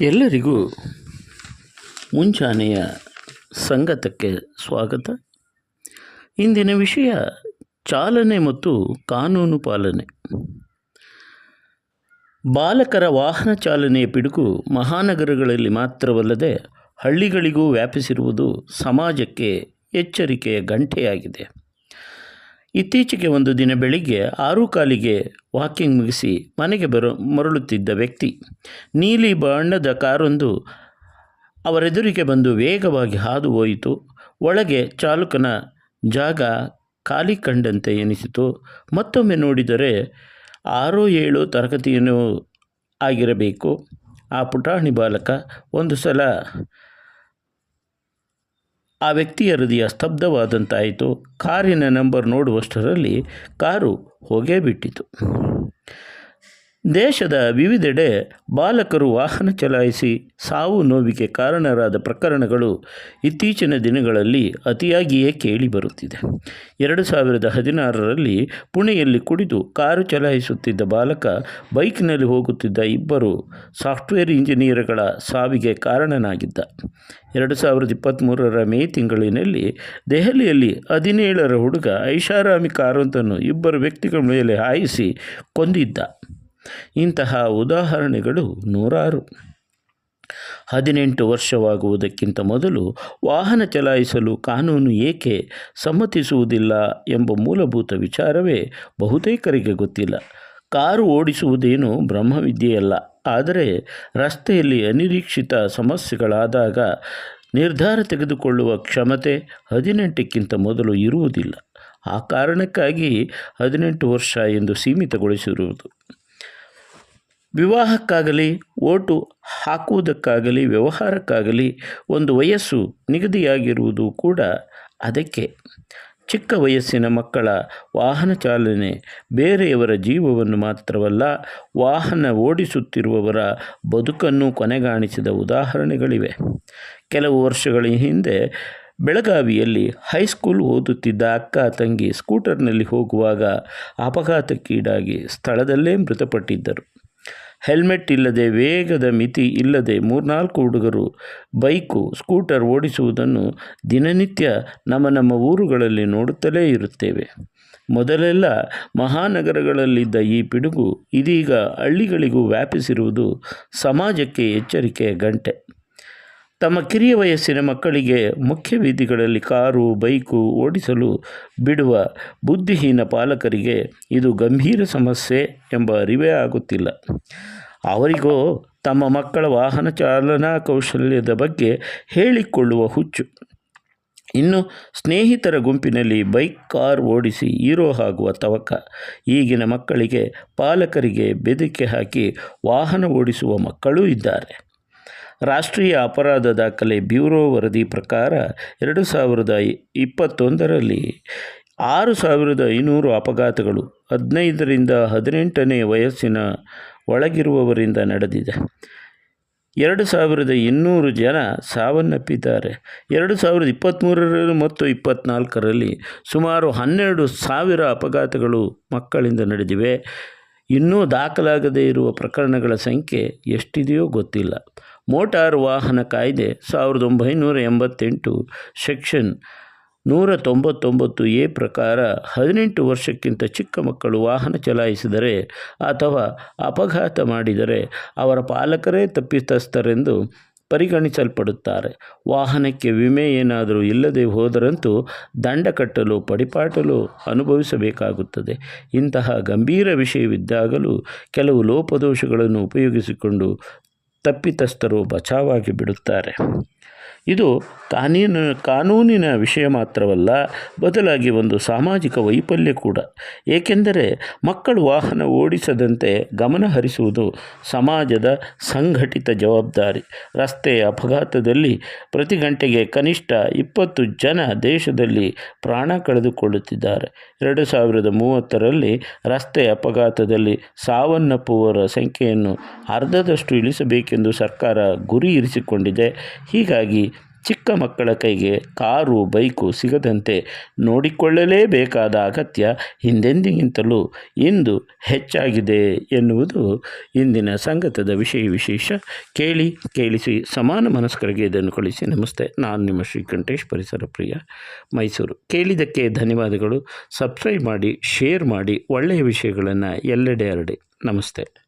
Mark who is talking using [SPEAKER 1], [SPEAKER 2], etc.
[SPEAKER 1] ಎಲ್ಲರಿಗೂ ಮುಂಜಾನೆಯ ಸಂಗತಕ್ಕೆ ಸ್ವಾಗತ. ಇಂದಿನ ವಿಷಯ ಚಾಲನೆ ಮತ್ತು ಕಾನೂನು ಪಾಲನೆ. ಬಾಲಕರ ವಾಹನ ಚಾಲನೆಯ ಪಿಡುಗು ಮಹಾನಗರಗಳಲ್ಲಿ ಮಾತ್ರವಲ್ಲದೆ ಹಳ್ಳಿಗಳಿಗೂ ವ್ಯಾಪಿಸಿರುವುದು ಸಮಾಜಕ್ಕೆ ಎಚ್ಚರಿಕೆಯ ಗಂಟೆಯಾಗಿದೆ. ಇತ್ತೀಚೆಗೆ ಒಂದು ದಿನ ಬೆಳಿಗ್ಗೆ ಆರು ಕಾಲಿಗೆ ವಾಕಿಂಗ್ ಮುಗಿಸಿ ಮನೆಗೆ ಬರೋ, ಮರಳುತ್ತಿದ್ದ ವ್ಯಕ್ತಿ ನೀಲಿ ಬಣ್ಣದ ಕಾರೊಂದು ಅವರೆದುರಿಗೆ ಬಂದು ವೇಗವಾಗಿ ಹಾದು ಹೋಯಿತು. ಒಳಗೆ ಚಾಲಕನ ಜಾಗ ಖಾಲಿ ಕಂಡಂತೆ ಎನಿಸಿತು. ಮತ್ತೊಮ್ಮೆ ನೋಡಿದರೆ ಆರು ಏಳು ತರಗತಿಯನ್ನು ಆಗಿರಬೇಕು. ಆ ಪುಟಾಣಿ ಬಾಲಕ ಒಂದು ಸಲ ಆ ವ್ಯಕ್ತಿಯ ಹೃದಯ ಸ್ತಬ್ಧವಾದಂತಾಯಿತು. ಕಾರಿನ ನಂಬರ್ ನೋಡುವಷ್ಟರಲ್ಲಿ ಕಾರು ಹೋಗೇ ಬಿಟ್ಟಿತು ದೇಶದ ವಿವಿಧೆಡೆ ಬಾಲಕರು ವಾಹನ ಚಲಾಯಿಸಿ ಸಾವು ನೋವಿಗೆ ಕಾರಣರಾದ ಪ್ರಕರಣಗಳು ಇತ್ತೀಚಿನ ದಿನಗಳಲ್ಲಿ ಅತಿಯಾಗಿಯೇ ಕೇಳಿಬರುತ್ತಿದೆ ಎರಡು ಸಾವಿರದ ಹದಿನಾರರಲ್ಲಿ ಪುಣೆಯಲ್ಲಿ ಕುಡಿದು ಕಾರು ಚಲಾಯಿಸುತ್ತಿದ್ದ ಬಾಲಕ, ಬೈಕ್ನಲ್ಲಿ ಹೋಗುತ್ತಿದ್ದ ಇಬ್ಬರು ಸಾಫ್ಟ್ವೇರ್ ಇಂಜಿನಿಯರ್ಗಳ ಸಾವಿಗೆ ಕಾರಣನಾಗಿದ್ದ. ಎರಡು ಸಾವಿರದ ಇಪ್ಪತ್ತ್ಮೂರರ ಮೇ ತಿಂಗಳಿನಲ್ಲಿ ದೆಹಲಿಯಲ್ಲಿ ಹದಿನೇಳರ ಹುಡುಗ ಐಷಾರಾಮಿ ಕಾರೊಂದನ್ನು ಇಬ್ಬರು ವ್ಯಕ್ತಿಗಳ ಮೇಲೆ ಹಾಯಿಸಿ ಕೊಂದಿದ್ದ. ಇಂತಹ ಉದಾಹರಣೆಗಳು ನೂರಾರು. ಹದಿನೆಂಟು ವರ್ಷವಾಗುವುದಕ್ಕಿಂತ ಮೊದಲು ವಾಹನ ಚಲಾಯಿಸಲು ಕಾನೂನು ಏಕೆ ಸಮ್ಮತಿಸುವುದಿಲ್ಲ ಎಂಬ ಮೂಲಭೂತ ವಿಚಾರವೇ ಬಹುತೇಕರಿಗೆ ಗೊತ್ತಿಲ್ಲ. ಕಾರು ಓಡಿಸುವುದೇನು ಬ್ರಹ್ಮವಿದ್ಯೆಯಲ್ಲ. ಆದರೆ ರಸ್ತೆಯಲ್ಲಿ ಅನಿರೀಕ್ಷಿತ ಸಮಸ್ಯೆಗಳಾದಾಗ ನಿರ್ಧಾರ ತೆಗೆದುಕೊಳ್ಳುವ ಕ್ಷಮತೆ ಹದಿನೆಂಟಕ್ಕಿಂತ ಮೊದಲು ಇರುವುದಿಲ್ಲ. ಆ ಕಾರಣಕ್ಕಾಗಿ ಹದಿನೆಂಟು ವರ್ಷ ಎಂದು ಸೀಮಿತಗೊಳಿಸಿರುವುದು. ವಿವಾಹಕ್ಕಾಗಲಿ, ಓಟು ಹಾಕುವುದಕ್ಕಾಗಲಿ, ವ್ಯವಹಾರಕ್ಕಾಗಲಿ ಒಂದು ವಯಸ್ಸು ನಿಗದಿಯಾಗಿರುವುದು ಕೂಡ ಅದಕ್ಕೆ. ಚಿಕ್ಕ ವಯಸ್ಸಿನ ಮಕ್ಕಳ ವಾಹನ ಚಾಲನೆ ಬೇರೆಯವರ ಜೀವವನ್ನು ಮಾತ್ರವಲ್ಲ, ವಾಹನ ಓಡಿಸುತ್ತಿರುವವರ ಬದುಕನ್ನು ಕೊನೆಗಾಣಿಸಿದ ಉದಾಹರಣೆಗಳಿವೆ. ಕೆಲವು ವರ್ಷಗಳ ಹಿಂದೆ ಬೆಳಗಾವಿಯಲ್ಲಿ ಹೈಸ್ಕೂಲ್ ಓದುತ್ತಿದ್ದ ಅಕ್ಕ ತಂಗಿ ಸ್ಕೂಟರ್ನಲ್ಲಿ ಹೋಗುವಾಗ ಅಪಘಾತಕ್ಕೀಡಾಗಿ ಸ್ಥಳದಲ್ಲೇ ಮೃತಪಟ್ಟಿದ್ದರು. ಹೆಲ್ಮೆಟ್ ಇಲ್ಲದೆ ವೇಗದ ಮಿತಿ ಇಲ್ಲದೆ ಮೂರ್ನಾಲ್ಕು ಹುಡುಗರು, ಬೈಕು, ಸ್ಕೂಟರ್ ಓಡಿಸುವುದನ್ನು ದಿನನಿತ್ಯ ನಮ್ಮ ನಮ್ಮ ಊರುಗಳಲ್ಲಿ ನೋಡುತ್ತಲೇ ಇರುತ್ತೇವೆ. ಮೊದಲೆಲ್ಲ ಮಹಾನಗರಗಳಲ್ಲಿದ್ದ ಈ ಪಿಡುಗು ಇದೀಗ ಹಳ್ಳಿಗಳಿಗೂ ವ್ಯಾಪಿಸಿರುವುದು ಸಮಾಜಕ್ಕೆ ಎಚ್ಚರಿಕೆಯ ಗಂಟೆ. ತಮ್ಮ ಕಿರಿಯ ವಯಸ್ಸಿನ ಮಕ್ಕಳಿಗೆ ಮುಖ್ಯ ಬೀದಿಗಳಲ್ಲಿ ಕಾರು, ಬೈಕು ಓಡಿಸಲು ಬಿಡುವ ಬುದ್ಧಿಹೀನ ಪಾಲಕರಿಗೆ ಇದು ಗಂಭೀರ ಸಮಸ್ಯೆ ಎಂಬ ಅರಿವೇ ಆಗುತ್ತಿಲ್ಲ. ಅವರಿಗೋ ತಮ್ಮ ಮಕ್ಕಳ ವಾಹನ ಚಾಲನಾ ಕೌಶಲ್ಯದ ಬಗ್ಗೆ ಹೇಳಿಕೊಳ್ಳುವ ಹುಚ್ಚು. ಇನ್ನು ಸ್ನೇಹಿತರ ಗುಂಪಿನಲ್ಲಿ ಬೈಕ್, ಕಾರ್ ಓಡಿಸಿ ಹೀರೋ ಆಗುವ ತವಕ. ಈಗಿನ ಮಕ್ಕಳಿಗೆ ಪಾಲಕರಿಗೆ ಬೆದರಿಕೆ ಹಾಕಿ ವಾಹನ ಓಡಿಸುವ ಮಕ್ಕಳೂ ಇದ್ದಾರೆ. ರಾಷ್ಟ್ರೀಯ ಅಪರಾಧ ದಾಖಲೆ ಬ್ಯೂರೋ ವರದಿ ಪ್ರಕಾರ ಎರಡು ಸಾವಿರದ ಇಪ್ಪತ್ತೊಂದರಲ್ಲಿ ಆರು ಸಾವಿರದ ಐನೂರು ಅಪಘಾತಗಳು ಹದಿನೈದರಿಂದ ಹದಿನೆಂಟನೇ ವಯಸ್ಸಿನ ಒಳಗಿರುವವರಿಂದ ನಡೆದಿದೆ. ಎರಡು ಸಾವಿರದ ಇನ್ನೂರು ಜನ ಸಾವನ್ನಪ್ಪಿದ್ದಾರೆ. ಎರಡು ಸಾವಿರದ ಇಪ್ಪತ್ತ್ಮೂರರಲ್ಲಿ ಮತ್ತು ಇಪ್ಪತ್ತ್ನಾಲ್ಕರಲ್ಲಿ ಸುಮಾರು ಹನ್ನೆರಡು ಸಾವಿರ ಅಪಘಾತಗಳು ಮಕ್ಕಳಿಂದ ನಡೆದಿವೆ. ಇನ್ನೂ ದಾಖಲಾಗದೇ ಇರುವ ಪ್ರಕರಣಗಳ ಸಂಖ್ಯೆ ಎಷ್ಟಿದೆಯೋ ಗೊತ್ತಿಲ್ಲ. ಮೋಟಾರು ವಾಹನ ಕಾಯ್ದೆ ಸಾವಿರದ ಒಂಬೈನೂರ ಎಂಬತ್ತೆಂಟು ಸೆಕ್ಷನ್ ನೂರ ತೊಂಬತ್ತೊಂಬತ್ತು ಎ ಪ್ರಕಾರ ಹದಿನೆಂಟು ವರ್ಷಕ್ಕಿಂತ ಚಿಕ್ಕ ಮಕ್ಕಳು ವಾಹನ ಚಲಾಯಿಸಿದರೆ ಅಥವಾ ಅಪಘಾತ ಮಾಡಿದರೆ ಅವರ ಪಾಲಕರೇ ತಪ್ಪಿತಸ್ಥರೆಂದು ಪರಿಗಣಿಸಲ್ಪಡುತ್ತಾರೆ. ವಾಹನಕ್ಕೆ ವಿಮೆ ಏನಾದರೂ ಇಲ್ಲದೆ ಹೋದರಂತೂ ದಂಡ ಕಟ್ಟಲು, ಪಡಿಪಾಟಲು ಅನುಭವಿಸಬೇಕಾಗುತ್ತದೆ. ಇಂತಹ ಗಂಭೀರ ವಿಷಯವಿದ್ದಾಗಲೂ ಕೆಲವು ಲೋಪದೋಷಗಳನ್ನು ಉಪಯೋಗಿಸಿಕೊಂಡು ತಪ್ಪಿತಸ್ಥರು ಬಚಾವಾಗಿ ಬಿಡುತ್ತಾರೆ. ಇದು ಕಾನೂನು, ಕಾನೂನಿನ ವಿಷಯ ಮಾತ್ರವಲ್ಲ, ಬದಲಾಗಿ ಒಂದು ಸಾಮಾಜಿಕ ವೈಫಲ್ಯ ಕೂಡ. ಏಕೆಂದರೆ ಮಕ್ಕಳು ವಾಹನ ಓಡಿಸದಂತೆ ಗಮನ ಹರಿಸುವುದು ಸಮಾಜದ ಸಂಘಟಿತ ಜವಾಬ್ದಾರಿ. ರಸ್ತೆ ಅಪಘಾತದಲ್ಲಿ ಪ್ರತಿ ಗಂಟೆಗೆ ಕನಿಷ್ಠ ಇಪ್ಪತ್ತು ಜನ ದೇಶದಲ್ಲಿ ಪ್ರಾಣ ಕಳೆದುಕೊಳ್ಳುತ್ತಿದ್ದಾರೆ. ಎರಡು ಸಾವಿರದ ಮೂವತ್ತರಲ್ಲಿ ರಸ್ತೆ ಅಪಘಾತದಲ್ಲಿ ಸಾವನ್ನಪ್ಪುವವರ ಸಂಖ್ಯೆಯನ್ನು ಅರ್ಧದಷ್ಟು ಇಳಿಸಬೇಕೆಂದು ಸರ್ಕಾರ ಗುರಿ ಇರಿಸಿಕೊಂಡಿದೆ. ಹೀಗಾಗಿ ಚಿಕ್ಕ ಮಕ್ಕಳ ಕೈಗೆ ಕಾರು, ಬೈಕು ಸಿಗದಂತೆ ನೋಡಿಕೊಳ್ಳಲೇಬೇಕಾದ ಅಗತ್ಯ ಹಿಂದೆಂದಿಗಿಂತಲೂ ಇಂದು ಹೆಚ್ಚಾಗಿದೆ ಎನ್ನುವುದು ಇಂದಿನ ಸಂಗತದ ವಿಷಯ ವಿಶೇಷ. ಕೇಳಿ, ಕೇಳಿಸಿ, ಸಮಾನ ಮನಸ್ಕರಿಗೆ ಇದನ್ನು ಕಳಿಸಿ. ನಮಸ್ತೆ, ನಾನು ನಿಮ್ಮ ಶ್ರೀಕಂಠೇಶ್, ಪರಿಸರ ಪ್ರಿಯ ಮೈಸೂರು. ಕೇಳಿದ್ದಕ್ಕೆ ಧನ್ಯವಾದಗಳು. ಸಬ್ಸ್ಕ್ರೈಬ್ ಮಾಡಿ, ಶೇರ್ ಮಾಡಿ ಒಳ್ಳೆಯ ವಿಷಯಗಳನ್ನು ಎಲ್ಲೆಡೆ ಹರಡಿ ನಮಸ್ತೆ.